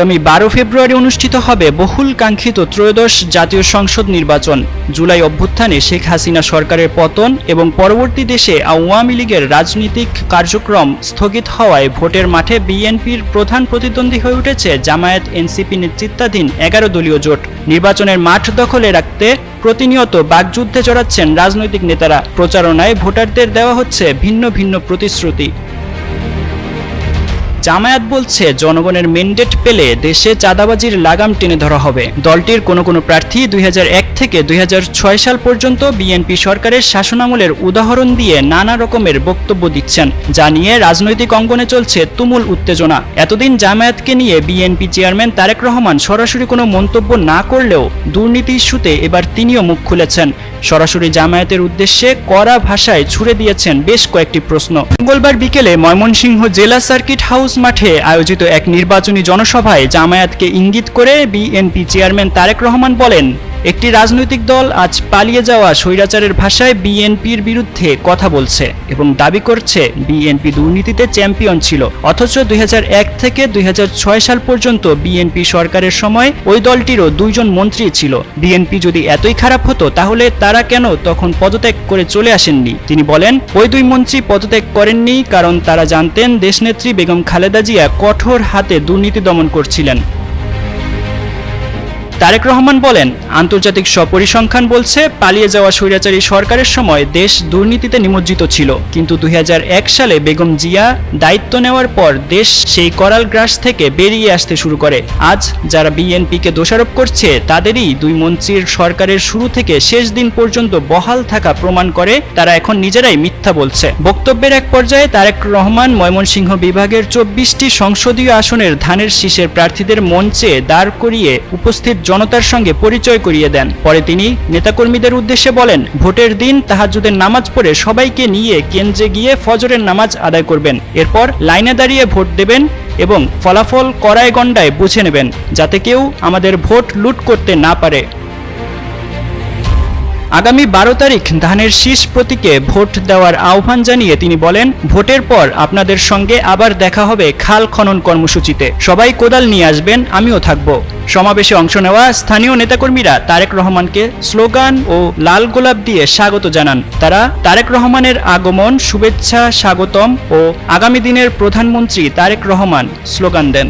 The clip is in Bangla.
আগামী বারো ফেব্রুয়ারি অনুষ্ঠিত হবে বহুল কাঙ্ক্ষিত ত্রয়োদশ জাতীয় সংসদ নির্বাচন। জুলাই অভ্যুত্থানে শেখ হাসিনা সরকারের পতন এবং পরবর্তী দেশে আওয়ামী লীগের রাজনৈতিক কার্যক্রম স্থগিত হওয়ায় ভোটের মাঠে বিএনপির প্রধান প্রতিদ্বন্দ্বী হয়ে উঠেছে জামায়াত, এনসিপি নেতৃত্বাধীন এগারো দলীয় জোট। নির্বাচনের মাঠ দখলে রাখতে প্রতিনিয়ত বাগযুদ্ধে জড়াচ্ছেন রাজনৈতিক নেতারা। প্রচারণায় ভোটারদের দেওয়া হচ্ছে ভিন্ন ভিন্ন প্রতিশ্রুতি। জামায়াত বলছে, জনগণের মেন্ডেট পেলে দেশে চাঁদাবাজির লাগাম টেনে ধরা হবে। দলটির কোনো কোনো প্রার্থী দুই হাজার এক থেকে দুই হাজার ছয় সাল পর্যন্ত বিএনপি সরকারের শাসনামলের উদাহরণ দিয়ে নানা রকমের বক্তব্য দিচ্ছেন। যা নিয়ে রাজনৈতিক অঙ্গনে চলছে তুমুল উত্তেজনা। এতদিন জামায়াতকে নিয়ে বিএনপি চেয়ারম্যান তারেক রহমান সরাসরি কোনো মন্তব্য না করলেও দুর্নীতি ইস্যুতে এবার তিনিও মুখ খুলেছেন। সরাসরি জামায়াতের উদ্দেশ্যে কড়া ভাষায় ছুড়ে দিয়েছেন বেশ কয়েকটি প্রশ্ন। মঙ্গলবার বিকেলে ময়মনসিংহ জেলা সার্কিট হাউস মাঠে আয়োজিত এক নির্বাচনী জনসভায় জামায়াতকে ইঙ্গিত করে বিএনপি চেয়ারম্যান তারেক রহমান বলেন একটি রাজনৈতিক দল আজ পালিয়ে যাওয়া স্বৈরাচারের ভাষায় বিএনপির বিরুদ্ধে কথা বলছে এবং দাবি করছে বিএনপি দুর্নীতিতে চ্যাম্পিয়ন ছিল। অথচ দুই হাজার এক থেকে দুই হাজার ছয় সাল পর্যন্ত বিএনপি সরকারের সময় ওই দলটিরও দুইজন মন্ত্রী ছিল। বিএনপি যদি এতই খারাপ হতো, তাহলে তারা কেন তখন পদত্যাগ করে চলে আসেননি? তিনি বলেন, ওই দুই মন্ত্রী পদত্যাগ করেননি কারণ তারা জানতেন দেশনেত্রী বেগম খালেদা জিয়া কঠোর হাতে দুর্নীতি দমন করছিলেন। তারেক রহমান বলেন, আন্তর্জাতিক সপরিসংখ্যান বলছে, পালিয়ে যাওয়া স্বৈরাচারী সরকারের সময় দেশ দুর্নীতিতে নিমজ্জিত ছিল। কিন্তু দুই সালে বেগম জিয়া দায়িত্ব নেওয়ার পর দেশ সেই করাল গ্রাস থেকে বেরিয়ে আসতে শুরু করে। আজ যারা বিএনপিকে দোষারোপ করছে, তাদেরই দুই মন্ত্রীর সরকারের শুরু থেকে শেষ দিন পর্যন্ত বহাল থাকা প্রমাণ করে, তারা এখন নিজেরাই মিথ্যা বলছে। বক্তব্যের এক পর্যায়ে তারেক রহমান ময়মনসিংহ বিভাগের চব্বিশটি সংসদীয় আসনের ধানের শীষের প্রার্থীদের মঞ্চে দাঁড় করিয়ে উপস্থিত জনতার সঙ্গে পরিচয় করিয়ে দেন। পরে তিনি নেতাকর্মীদের উদ্দেশ্যে বলেন, ভোটের দিন তাহাজুদের নামাজ পড়ে সবাইকে নিয়ে কেন্দ্রে গিয়ে ফজরের নামাজ আদায় করবেন। এরপর লাইনে দাঁড়িয়ে ভোট দেবেন এবং ফলাফল কড়ায় গণ্ডায় বুঝে নেবেন, যাতে কেউ আমাদের ভোট লুট করতে না পারে। আগামী বারো তারিখ ধানের শীষ প্রতীকে ভোট দেওয়ার আহ্বান জানিয়ে তিনি বলেন, ভোটের পর আপনাদের সঙ্গে আবার দেখা হবে খাল খনন কর্মসূচিতে। সবাই কোদাল নিয়ে আসবেন, আমিও থাকব। সমাবেশে অংশ নেওয়া স্থানীয় নেতাকর্মীরা তারেক রহমানকে স্লোগান ও লাল গোলাপ দিয়ে স্বাগত জানান। তারা তারেক রহমানের আগমন, শুভেচ্ছা, স্বাগতম ও আগামী দিনের প্রধানমন্ত্রী তারেক রহমান স্লোগান দেন।